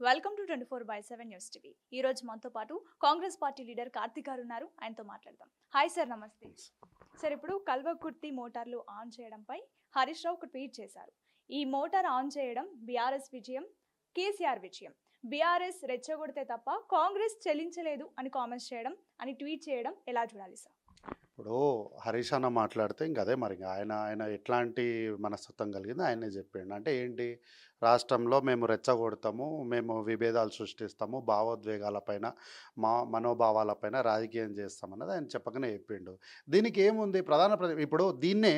Welcome to twenty four by seven news TV. ఈ రోజు మనతో పాటు కాంగ్రెస్ పార్టీ లీడర్ కార్తిక్ గారు ఉన్నారు. ఆయనతో మాట్లాడదాం. హాయ్ సార్ నమస్తే. సార్ ఇప్పుడు కల్వకుర్తి మోటార్లు ఆన్ చేయడంపై హరీష్ రావు ఒక ట్వీట్ చేశారు. ఈ మోటార్ ఆన్ చేయడం బీఆర్ఎస్ విజయం కేసీఆర్ విజయం. బీఆర్ఎస్ రెచ్చగొడితే తప్ప కాంగ్రెస్ చెల్లించలేదు అని కామెంట్స్ చేయడం అని ట్వీట్ చేయడం ఎలా చూడాలి సార్ ఇప్పుడు హరీష్ అన్న మాట్లాడితే ఇంక అదే మరి ఆయన ఆయన ఎట్లాంటి మనస్తత్వం కలిగింది ఆయనే చెప్పిండు అంటే ఏంటి? రాష్ట్రంలో మేము రెచ్చగొడతాము మేము విభేదాలు సృష్టిస్తాము భావోద్వేగాలపైన మా మనోభావాలపైన రాజకీయం చేస్తామన్నది ఆయన చెప్పకనే చెప్పిండు. దీనికి ఏముంది? ప్రధాన ప్రతి ఇప్పుడు దీన్నే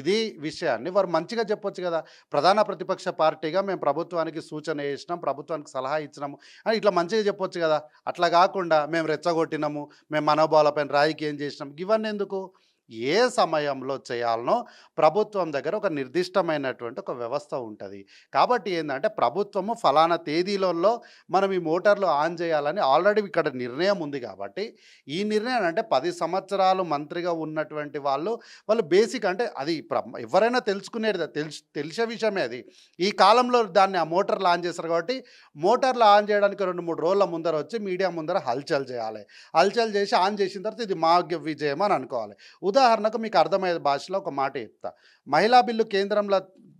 ఇది విషయాన్ని వారు మంచిగా చెప్పొచ్చు కదా. ప్రధాన ప్రతిపక్ష పార్టీగా మేము ప్రభుత్వానికి సూచన చేసినాం ప్రభుత్వానికి సలహా ఇచ్చినాము అని ఇట్లా మంచిగా చెప్పొచ్చు కదా. అట్లా కాకుండా మేము రెచ్చగొట్టినాము మేము మనోభావాలపైన రాజకీయం చేసినాం ఇవన్నీ ఎందుకు ఏ సమయంలో చేయాలనో ప్రభుత్వం దగ్గర ఒక నిర్దిష్టమైనటువంటి ఒక వ్యవస్థ ఉంటుంది. కాబట్టి ఏంటంటే ప్రభుత్వము ఫలానా తేదీలలో మనం ఈ మోటార్లు ఆన్ చేయాలని ఆల్రెడీ ఇక్కడ నిర్ణయం ఉంది కాబట్టి ఈ నిర్ణయం అంటే పది సంవత్సరాలు మంత్రిగా ఉన్నటువంటి వాళ్ళు వాళ్ళు బేసిక్ అంటే అది ఎవరైనా తెలుసుకునేది తెలుసు తెలిసే విషయమే అది. ఈ కాలంలో దాన్ని ఆ మోటార్లు ఆన్ చేస్తారు కాబట్టి మోటార్లు ఆన్ చేయడానికి రెండు మూడు రోజుల ముందర వచ్చి మీడియా ముందర హల్చల్ చేయాలి. హల్చల్ చేసి ఆన్ చేసిన తర్వాత ఇది మా విజయం అని అనుకోవాలి. ఉదాహరణకు మీకు అర్థమయ్యే భాషలో ఒక మాట చెప్తా. మహిళా బిల్లు కేంద్రంలో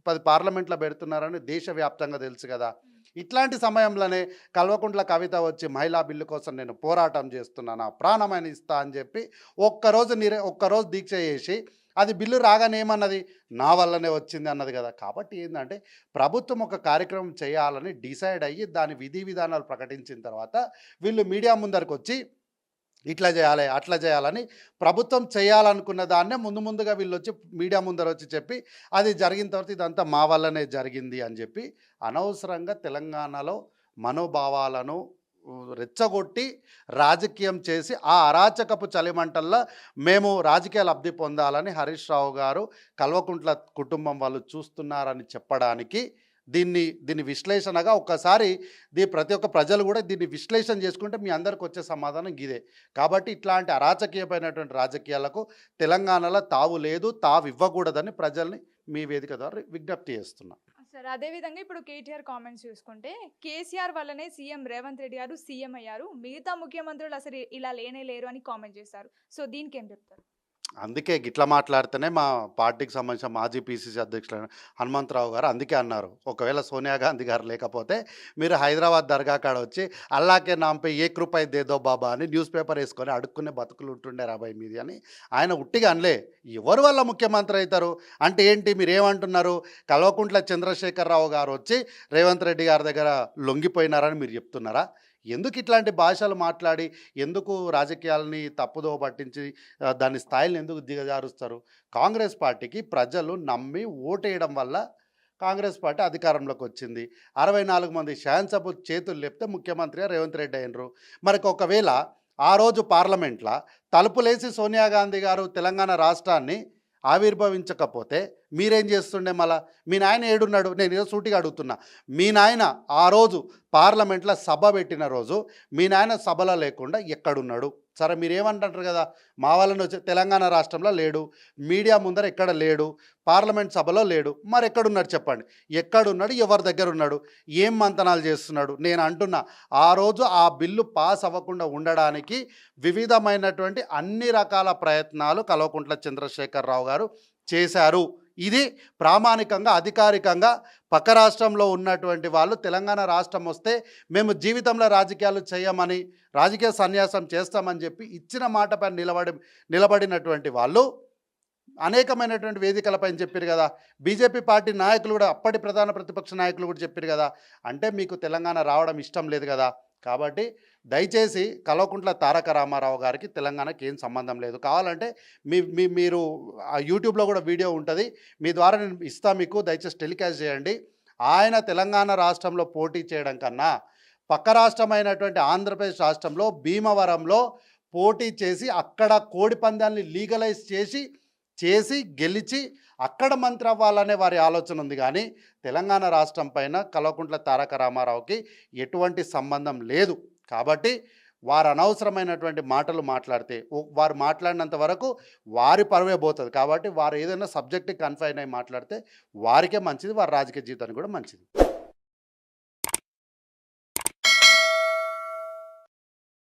పది పార్లమెంట్లో పెడుతున్నారని దేశవ్యాప్తంగా తెలుసు కదా. ఇట్లాంటి సమయంలోనే కల్వకుంట్ల కవిత వచ్చి మహిళా బిల్లు కోసం నేను పోరాటం చేస్తున్నాను ప్రాణమైన ఇస్తా అని చెప్పి ఒక్కరోజు నిరే ఒక్కరోజు దీక్ష చేసి అది బిల్లు రాగానే ఏమన్నది? నా వల్లనే వచ్చింది అన్నది కదా. కాబట్టి ఏంటంటే ప్రభుత్వం ఒక కార్యక్రమం చేయాలని డిసైడ్ అయ్యి దాని విధి విధానాలు ప్రకటించిన తర్వాత వీళ్ళు మీడియా ముందరికి వచ్చి ఇట్లా చేయాలి అట్లా చేయాలని ప్రభుత్వం చేయాలనుకున్న దాన్నే ముందు ముందుగా వీళ్ళు వచ్చి మీడియా ముందర వచ్చి చెప్పి అది జరిగిన తర్వాత ఇదంతా మా వల్లనే జరిగింది అని చెప్పి అనవసరంగా తెలంగాణలో మనోభావాలను రెచ్చగొట్టి రాజకీయం చేసి ఆ అరాచకపు చలిమంటల్లో మేము రాజకీయ లబ్ధి పొందాలని హరీష్ రావు గారు కల్వకుంట్ల కుటుంబం వాళ్ళు చూస్తున్నారని చెప్పడానికి దీన్ని దీన్ని విశ్లేషణగా ఒక్కసారి దీ ప్రతి ఒక్క ప్రజలు కూడా దీన్ని విశ్లేషణ చేసుకుంటే మీ అందరికి వచ్చే సమాధానం ఇదే. కాబట్టి ఇట్లాంటి అరాచకీయమైనటువంటి రాజకీయాలకు తెలంగాణలో తావు లేదు తావు ఇవ్వకూడదని ప్రజల్ని మీ వేదిక ద్వారా విజ్ఞప్తి చేస్తున్నా. సార్ అదే విధంగా ఇప్పుడు కేటీఆర్ కామెంట్స్ చూసుకుంటే కేసీఆర్ వల్లనే సీఎం రేవంత్ రెడ్డి గారు సీఎం అయ్యారు. మిగతా ముఖ్యమంత్రులు అసలు ఇలా లేనే లేరు అని కామెంట్ చేశారు. సో దీనికి ఏం చెప్తారు? అందుకే గిట్లా మాట్లాడితేనే మా పార్టీకి సంబంధించిన మాజీ పీసీసీ అధ్యక్షులైన హనుమంతరావు గారు అందుకే అన్నారు. ఒకవేళ సోనియా గాంధీ గారు లేకపోతే మీరు హైదరాబాద్ దర్గా కాడ వచ్చి అల్లాకే నాంపై ఏ కృపై దేదో బాబా అని న్యూస్ పేపర్ వేసుకొని అడుక్కునే బతుకులు ఉంటుండే రాబాయ్ మీది అని ఆయన ఉట్టిగా అనలే. ఎవరు వల్ల ముఖ్యమంత్రి అవుతారు? అంటే ఏంటి? మీరు ఏమంటున్నారు కల్వకుంట్ల చంద్రశేఖరరావు గారు వచ్చి రేవంత్ రెడ్డి గారి దగ్గర లొంగిపోయినారని మీరు చెప్తున్నారా? ఎందుకు ఇట్లాంటి భాషలు మాట్లాడి ఎందుకు రాజకీయాలని తప్పుదో పట్టించి దాని స్థాయిని ఎందుకు దిగజారుస్తారు? కాంగ్రెస్ పార్టీకి ప్రజలు నమ్మి ఓటేయడం వల్ల కాంగ్రెస్ పార్టీ అధికారంలోకి వచ్చింది. అరవై నాలుగు మంది శాసనసభ చేతులు లేపితే ముఖ్యమంత్రిగా రేవంత్ రెడ్డి అయినరు. మరికి ఒకవేళ ఆ రోజు పార్లమెంట్లో తలుపులేసి సోనియా గాంధీ గారు తెలంగాణ రాష్ట్రాన్ని ఆవిర్భవించకపోతే మీరేం చేస్తుండే మళ్ళా? మీ నాయన ఏడున్నాడు? నేను ఏదో సూటిగా అడుగుతున్నా. మీ నాయన ఆ రోజు పార్లమెంట్లో సభ పెట్టిన రోజు మీ నాయన సభలో లేకుండా ఎక్కడున్నాడు? సరే మీరేమంటారు కదా మా వాళ్ళని వచ్చి తెలంగాణ రాష్ట్రంలో లేడు మీడియా ముందర ఎక్కడ లేడు పార్లమెంట్ సభలో లేడు మరి ఎక్కడున్నాడు చెప్పండి. ఎక్కడున్నాడు ఎవరి దగ్గర ఉన్నాడు ఏం మంతనాలు చేస్తున్నాడు? నేను అంటున్నా ఆ రోజు ఆ బిల్లు పాస్ అవ్వకుండా ఉండడానికి వివిధమైనటువంటి అన్ని రకాల ప్రయత్నాలు కల్వకుంట్ల చంద్రశేఖరరావు గారు చేశారు. ఇది ప్రామాణికంగా అధికారికంగా పక్క రాష్ట్రంలో ఉన్నటువంటి వాళ్ళు తెలంగాణ రాష్ట్రం వస్తే మేము జీవితంలో రాజకీయాలు చేయమని రాజకీయ సన్యాసం చేస్తామని చెప్పి ఇచ్చిన మాటపై నిలబడి నిలబడినటువంటి వాళ్ళు అనేకమైనటువంటి వేదికలపైన చెప్పారు కదా. బీజేపీ పార్టీ నాయకులు కూడా అప్పటి ప్రధాన ప్రతిపక్ష నాయకులు కూడా చెప్పారు కదా. అంటే మీకు తెలంగాణ రావడం ఇష్టం లేదు కదా. కాబట్టి దయచేసి కల్వకుంట్ల తారక రామారావు గారికి తెలంగాణకి ఏం సంబంధం లేదు. కావాలంటే మీ మీ మీరు ఆ యూట్యూబ్లో కూడా వీడియో ఉంటుంది. మీ ద్వారా నేను ఇస్తా మీకు దయచేసి టెలికాస్ట్ చేయండి. ఆయన తెలంగాణ రాష్ట్రంలో పోటీ చేయడం కన్నా పక్క రాష్ట్రమైనటువంటి ఆంధ్రప్రదేశ్ రాష్ట్రంలో భీమవరంలో పోటీ చేసి అక్కడ కోడి పందాన్ని లీగలైజ్ చేసి చేసి గెలిచి అక్కడ మంత్రి అవ్వాలనే వారి ఆలోచన ఉంది. కానీ తెలంగాణ రాష్ట్రం పైన కల్వకుంట్ల తారక రామారావుకి ఎటువంటి సంబంధం లేదు. కాబట్టి వారు అనవసరమైనటువంటి మాటలు మాట్లాడితే వారు మాట్లాడినంత వరకు వారి పరువే పోతుంది. కాబట్టి వారు ఏదైనా సబ్జెక్ట్కి కన్ఫైన్ అయి మాట్లాడితే వారికే మంచిది వారి రాజకీయ జీవితానికి కూడా మంచిది.